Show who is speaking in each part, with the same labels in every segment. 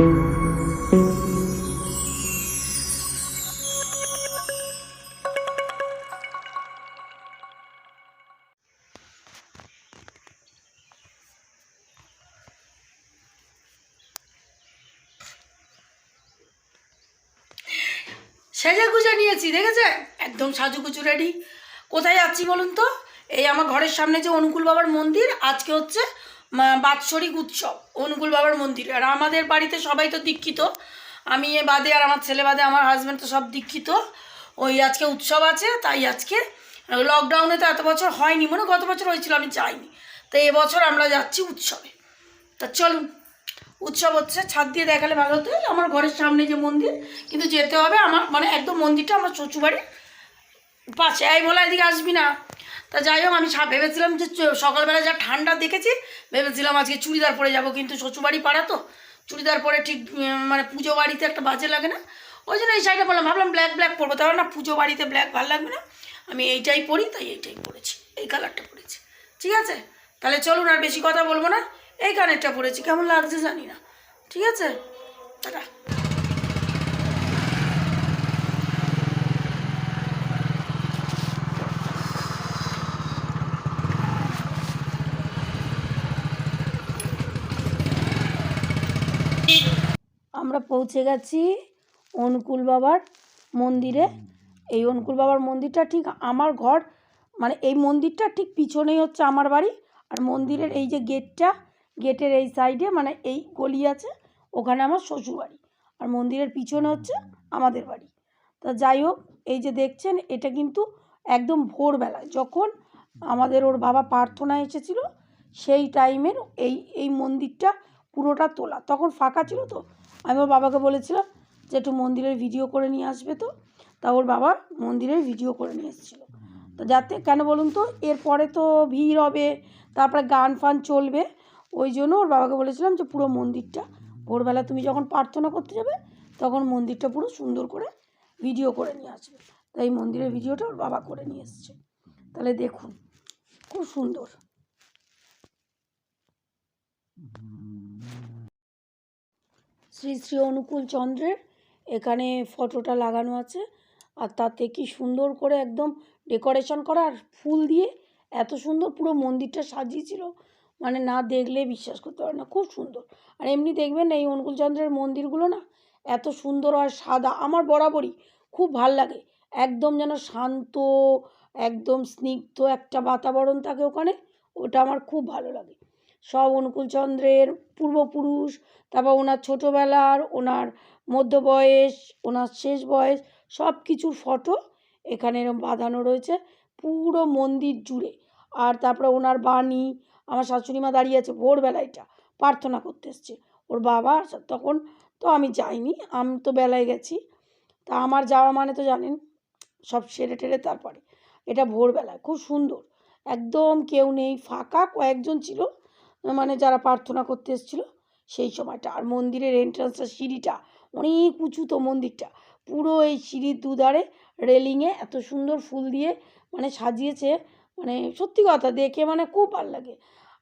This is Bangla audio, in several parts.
Speaker 1: সেজে নিয়েছি, দেখেছে? একদম সাজুগুজু রেডি কোথায় যাচ্ছি বলুন তো? এই আমার ঘরের সামনে যে অনুকূল বাবার মন্দির, আজকে হচ্ছে বাৎসরিক উৎসব, অনুকূল বাবার মন্দিরে। আর আমাদের বাড়িতে সবাই তো দীক্ষিত। আমি এ বাদে আর আমার ছেলে বাদে, আমার হাজব্যান্ড তো সব দীক্ষিত। ওই আজকে উৎসব আছে, তাই আজকে লকডাউনে তো এত বছর হয়নি, মনে গত বছর হয়েছিল, আমি যাইনি। তো এবছর আমরা যাচ্ছি উৎসবে। তা চলুন, উৎসব হচ্ছে, ছাদ দিয়ে দেখালে ভালো হতো। আমার ঘরের সামনে যে মন্দির, কিন্তু যেতে হবে আমার মানে একদম মন্দিরটা আমার শ্বশুরবাড়ির পাশে এই বলে এদিকে আসবি না। তা যাই হোক, আমি ভেবেছিলাম যে সকালবেলা যা ঠান্ডা দেখেছি, ভেবেছিলাম আজকে চুড়িদার পরে যাব, কিন্তু শ্বশুরবাড়ি পাড়া তো, চুড়িদার পরে ঠিক মানে পুজো বাড়িতে একটা বাজে লাগে না। ওই জন্য এই শাড়িটা বললাম ভাবলাম ব্ল্যাক ব্ল্যাক পরবো। তাহলে না, পুজো বাড়িতে ব্ল্যাক ভালো লাগবে না। আমি এইটাই পরি, তাই এইটাই পরেছি, এই কালারটা পরেছি। ঠিক আছে? তাহলে চলুন, আর বেশি কথা বলব না। এই কানেরটা পরেছি, কেমন লাগছে জানি না। ঠিক আছে? টাটা। আমরা পৌঁছে গেছি অনুকূল বাবার মন্দিরে। এই অনুকূল বাবার মন্দিরটা ঠিক আমার ঘর মানে এই মন্দিরটা ঠিক পিছনেই হচ্ছে আমার বাড়ি। আর মন্দিরের এই যে গেটটা, গেটের এই সাইডে মানে এই গলি আছে, ওখানে আমার শ্বশুর বাড়ি। আর মন্দিরের পিছনে হচ্ছে আমাদের বাড়ি। তা যাই হোক, এই যে দেখছেন, এটা কিন্তু একদম ভোরবেলায়। যখন আমাদের ওর বাবা প্রার্থনা এসেছিল, সেই টাইমের এই এই মন্দিরটা পুরোটা তোলা। তখন ফাঁকা ছিল তো আমি ওর বাবাকে বলেছিলাম যে একটু মন্দিরের ভিডিও করে নিয়ে আসবে তো। তা ওর বাবা মন্দিরের ভিডিও করে নিয়ে এসেছিল। তো যাতে, কেন বলুন তো এরপরে তো ভিড় হবে, তারপরে গান ফান চলবে, ওই জন্য ওর বাবাকে বলেছিলাম যে পুরো মন্দিরটা, ভোরবেলা তুমি যখন প্রার্থনা করতে যাবে, তখন মন্দিরটা পুরো সুন্দর করে ভিডিও করে নিয়ে আসবে। তাই মন্দিরের ভিডিওটা ওর বাবা করে নিয়ে এসছে। তাহলে দেখুন, খুব সুন্দর। শ্রী শ্রী অনুকূল চন্দ্রের। এখানে ফটোটা লাগানো আছে। আর তাতে কি সুন্দর করে একদম ডেকোরেশন করা আর ফুল দিয়ে এত সুন্দর পুরো মন্দিরটা সাজিয়েছিল। মানে না দেখলে বিশ্বাস করতে পারে না, খুব সুন্দর। আর এমনি দেখবেন এই অনুকূলচন্দ্রের মন্দিরগুলো না এত সুন্দর আর সাদা, আমার বরাবরই খুব ভালো লাগে। একদম যেন শান্ত, একদম স্নিগ্ধ একটা বাতাবরণ থাকে ওখানে, ওটা আমার খুব ভালো লাগে। সব অনুকূলচন্দ্রের পূর্বপুরুষ, তারপর ওনার ছোটোবেলার, ওনার মধ্য বয়স ওনার শেষ বয়স, সব কিছুর ফটো এখানে এরকম বাঁধানো রয়েছে, পুরো মন্দির জুড়ে। আর তারপরে ওনার বাণী, আমার শাশুড়ি মা দাঁড়িয়ে আছে ভোরবেলা এটা প্রার্থনা করতে এসছে। ওর বাবা তখন, তো আমি যাইনি, আমি তো বেলায় গেছি। তা আমার যাওয়া মানে তো জানেন, সব সেরে টেরে তারপরে। এটা ভোরবেলায়, খুব সুন্দর। একদম কেউ নেই, ফাঁকা কয়েকজন ছিল মানে যারা প্রার্থনা করতে এসেছিল, সেই সময়টা। আর মন্দিরের এন্ট্রান্সটা সিঁড়িটা, অনেক উঁচু তো মন্দিরটা। পুরো এই সিঁড়ির দুধারে রেলিংয়ে এত সুন্দর ফুল দিয়ে মানে সাজিয়েছে। মানে সত্যি কথা, দেখে মানে খুব ভালো লাগে।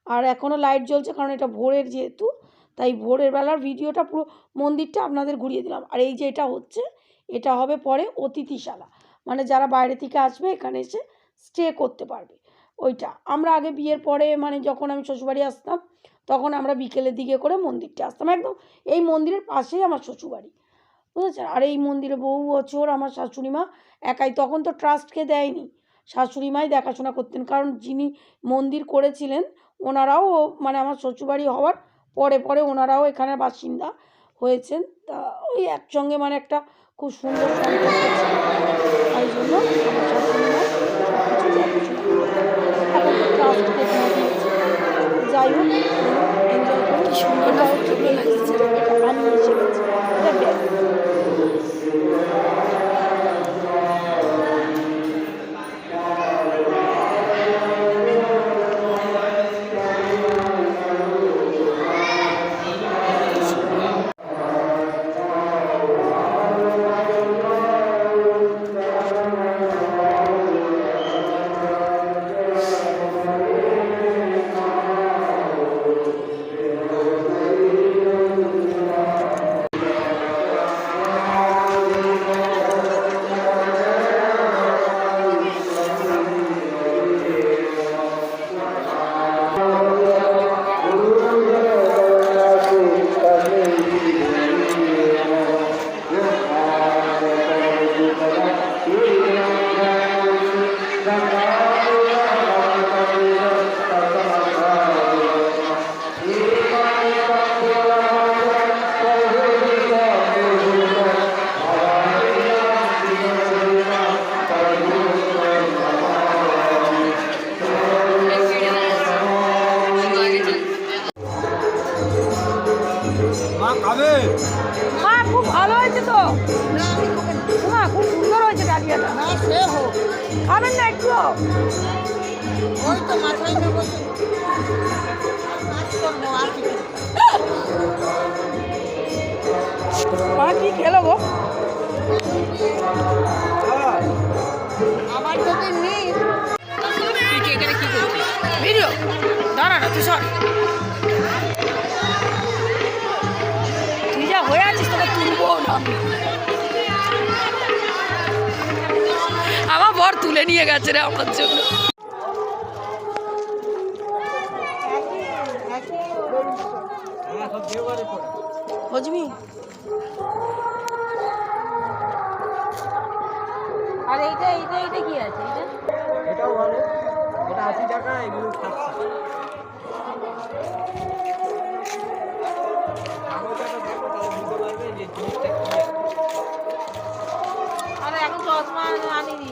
Speaker 1: আর এখনও লাইট জ্বলছে কারণ এটা ভোরের যেহেতু, তাই ভোরের বেলার ভিডিওটা পুরো মন্দিরটা আপনাদের ঘুরিয়ে দিলাম। আর এই যে এটা হচ্ছে, এটা হবে পরে অতিথিশালা। মানে যারা বাইরে থেকে আসবে, এখানে এসে স্টে করতে পারবে। ওইটা। আমরা আগে বিয়ের পরে মানে যখন আমি শ্বশুরবাড়ি আসতাম, তখন আমরা বিকেলের দিকে করে মন্দিরটা আসতাম, একদম এই মন্দিরের পাশেই আমার শ্বশুরবাড়ি। বুঝেছেন? আর এই মন্দিরে বহু বছর আমার শাশুড়ি মা একাই, তখন তো ট্রাস্টকে দেয়নি। শাশুড়ি মাই দেখাশোনা করতেন, কারণ যিনি মন্দির করেছিলেন, ওনারাও মানে আমার শ্বশুরবাড়ি হওয়ার পরে পরে ওনারাও এখানের বাসিন্দা হয়েছেন। তা ওই একসঙ্গে মানে একটা খুব সুন্দর তাই জন্য আমার শাশুড়ি মা সব কিছু দেখাশোনা করতেন। এখন তো ট্রাস্টকে দিয়ে দিয়েছে যাই খাবেন না একটু?
Speaker 2: ওই তো মাথায়
Speaker 1: মা কি খেলো গো?
Speaker 2: আবার যদি নিই।
Speaker 1: ভিডিও। দাঁড়া না তুই সর। তুই যা হয়ে আছিস তোকে তুলবো না। তুলে নিয়ে গেছে রে আমার জন্য। বুঝবি আর এইটা এইটা এইটা কি আছে?
Speaker 3: এটাও ভালো। এটা আশি টাকা এগুলো সাতশো।
Speaker 2: আরে এখন চশমা আনিনি।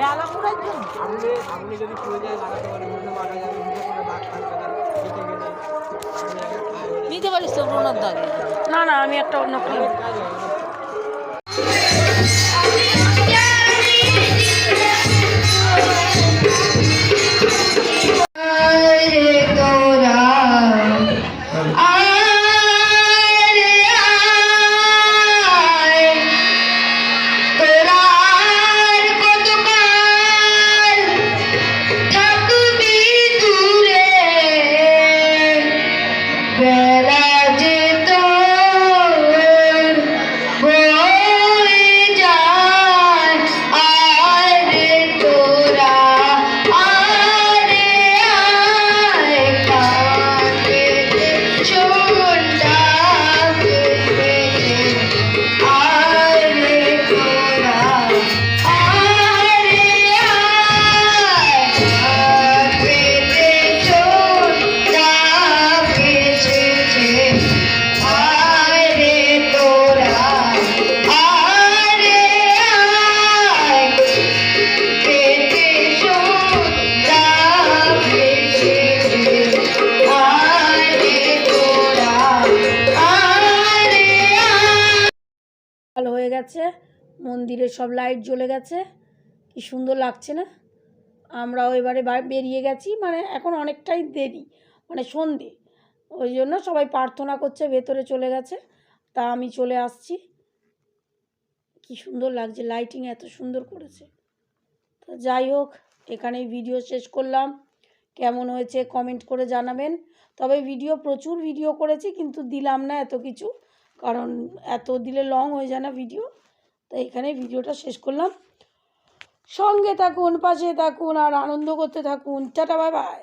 Speaker 3: জ্বালা
Speaker 2: পোড়ার জন্য
Speaker 3: আপনি আপনি যদি পড়ে যায় লাগাতে পারেন। মুখে মারা যাবে মুখে কোনো দাগ থাকবে না কেটে গেলে। আপনি আগে খায়
Speaker 2: নিতে পারিস তো ব্রণর দাগে।
Speaker 1: না না আমি একটা অন্য
Speaker 4: বেলা
Speaker 1: গেছে, মন্দিরে সব লাইট জ্বলে গেছে। কি সুন্দর লাগছে না? আমরাও এবারে বেরিয়ে গেছি মানে এখন অনেকটাই দেরি মানে সন্ধে। ওই জন্য সবাই প্রার্থনা করছে, ভেতরে চলে গেছে। তা আমি চলে আসছি। কি সুন্দর লাগছে লাইটিং এত সুন্দর করেছে। তো যাই হোক, এখানেই ভিডিও শেষ করলাম। কেমন হয়েছে কমেন্ট করে জানাবেন। তবে ভিডিও প্রচুর ভিডিও করেছি, কিন্তু দিলাম না এত কিছু। কারণ এত দিলে লং হয়ে যায় না ভিডিও তো এখানে ভিডিওটা শেষ করলাম। সঙ্গে থাকুন, পাশে থাকুন, আর আনন্দ করতে থাকুন। Tata bye bye